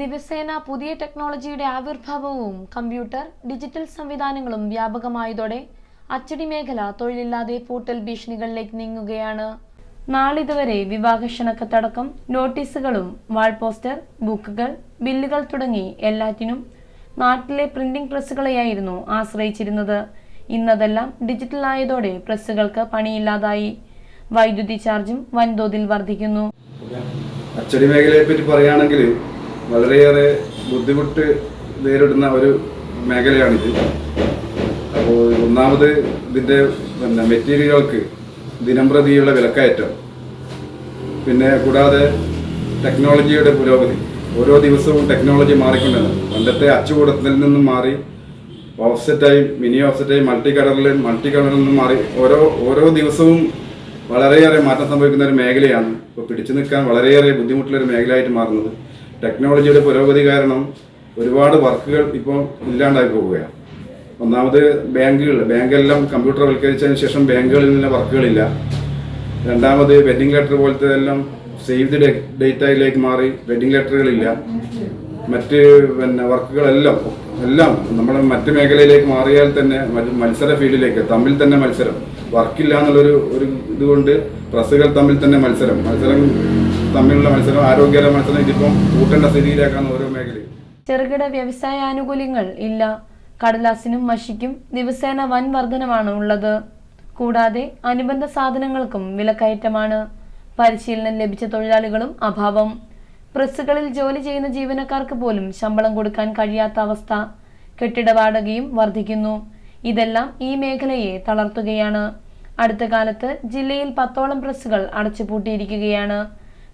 ദിവസേന പുതിയ ടെക്നോളജിയുടെ ആവിർഭാവവും കമ്പ്യൂട്ടർ ഡിജിറ്റൽ സംവിധാനങ്ങളും വ്യാപകമായതോടെ അച്ചടി മേഖല തൊഴിലില്ലാതെ പൂട്ടൽ ഭീഷണികളിലേക്ക് നീങ്ങുകയാണ്. നാളിതുവരെ വിവാഹക്ഷണക്കത്തടക്കം നോട്ടീസുകളും വാൾ പോസ്റ്റർ ബുക്കുകൾ ബില്ലുകൾ തുടങ്ങി എല്ലാറ്റിനും നാട്ടിലെ പ്രിന്റിംഗ് പ്രസ്സുകളെയായിരുന്നു ആശ്രയിച്ചിരുന്നത്. ഇന്നതെല്ലാം ഡിജിറ്റൽ ആയതോടെ പ്രസ്സുകൾക്ക് പണിയില്ലാതായി. വൈദ്യുതി ചാർജും വൻതോതിൽ വർദ്ധിക്കുന്നു. അച്ചടി മേഖലയെ പറ്റി പറയുകയാണെങ്കിൽ വളരെയേറെ ബുദ്ധിമുട്ട് നേരിടുന്ന ഒരു മേഖലയാണിത്. അപ്പോൾ ഒന്നാമത് ഇതിന്റെ പിന്നെ മെറ്റീരിയലുകൾക്ക് ദിനംപ്രതിയുള്ള വിലക്കയറ്റം. പിന്നെ കൂടാതെ ടെക്നോളജിയുടെ പുരോഗതി. ഓരോ ദിവസവും ടെക്നോളജി മാറിക്കൊണ്ടാണ് പണ്ടത്തെ അച്ചുകൂടത്തിൽ നിന്നും മാറി ഓഫ്സെറ്റായി മിനി ഓഫ്സെറ്റായി മൾട്ടി കളറിൽ മൾട്ടി കളറിൽ നിന്നും മാറി ഓരോ ഓരോ ദിവസവും വളരെയേറെ മാറ്റം സംഭവിക്കുന്ന ഒരു മേഖലയാണ്. ഇപ്പോൾ പിടിച്ചു നിൽക്കാൻ വളരെയേറെ ബുദ്ധിമുട്ടുള്ള ഒരു മേഖലയായിട്ട് മാറുന്നത്. ടെക്നോളജിയുടെ പുരോഗതി കാരണം ഒരുപാട് വർക്കുകൾ ഇപ്പം ഇല്ലാണ്ടായി പോവുകയാണ്. ഒന്നാമത് ബാങ്കുകൾ ബാങ്കെല്ലാം കമ്പ്യൂട്ടർ വൽക്കരിച്ചതിന് ശേഷം ബാങ്കുകളിൽ നിന്ന് വർക്കുകളില്ല. രണ്ടാമത് വെഡിങ് ലെറ്റർ പോലത്തെ എല്ലാം സേവ് ദി ഡേറ്റയിലേക്ക് മാറി വെഡിങ് ലെറ്ററുകളില്ല. മറ്റ് പിന്നെ വർക്കുകളെല്ലാം എല്ലാം നമ്മൾ മറ്റ് മേഖലയിലേക്ക് മാറിയാൽ തന്നെ മത്സര ഫീൽഡിലേക്ക് തമ്മിൽ തന്നെ മത്സരം. വർക്കില്ല എന്നുള്ളൊരു ഒരു ഇതുകൊണ്ട് പ്രസ്സുകൾ തമ്മിൽ തന്നെ മത്സരം. മത്സരം തമ്മിലുള്ള മത്സരം ആരോഗ്യകര മത്സരം ഇതിപ്പം കൂട്ടേണ്ട സ്ഥിതിയിലേക്കാണ് ഓരോ മേഖലയും. ചെറുകിട വ്യവസായ ആനുകൂല്യങ്ങൾ ഇല്ല. കടലാസിനും മഷിക്കും ദിവസേന വൻ വർധനമാണ് ഉള്ളത്. കൂടാതെ അനുബന്ധ സാധനങ്ങൾക്കും വിലക്കയറ്റമാണ്. പരിശീലനം ലഭിച്ച തൊഴിലാളികളും അഭാവം. പ്രസ്സുകളിൽ ജോലി ചെയ്യുന്ന ജീവനക്കാർക്ക് പോലും ശമ്പളം കൊടുക്കാൻ കഴിയാത്ത അവസ്ഥ. കെട്ടിട വാടകയും വർദ്ധിക്കുന്നു ഇതെല്ലാം ഈ മേഖലയെ തളർത്തുകയാണ്. അടുത്ത കാലത്ത് ജില്ലയിൽ പത്തോളം പ്രസ്സുകൾ അടച്ചുപൂട്ടിയിരിക്കുകയാണ്.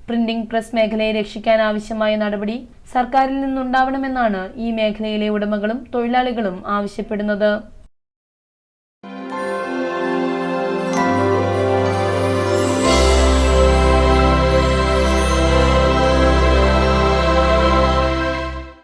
പ്രിന്റിംഗ് പ്രസ് മേഖലയെ രക്ഷിക്കാൻ ആവശ്യമായ നടപടി സർക്കാരിൽ നിന്നുണ്ടാവണമെന്നാണ് ഈ മേഖലയിലെ ഉടമകളും തൊഴിലാളികളും ആവശ്യപ്പെടുന്നത്.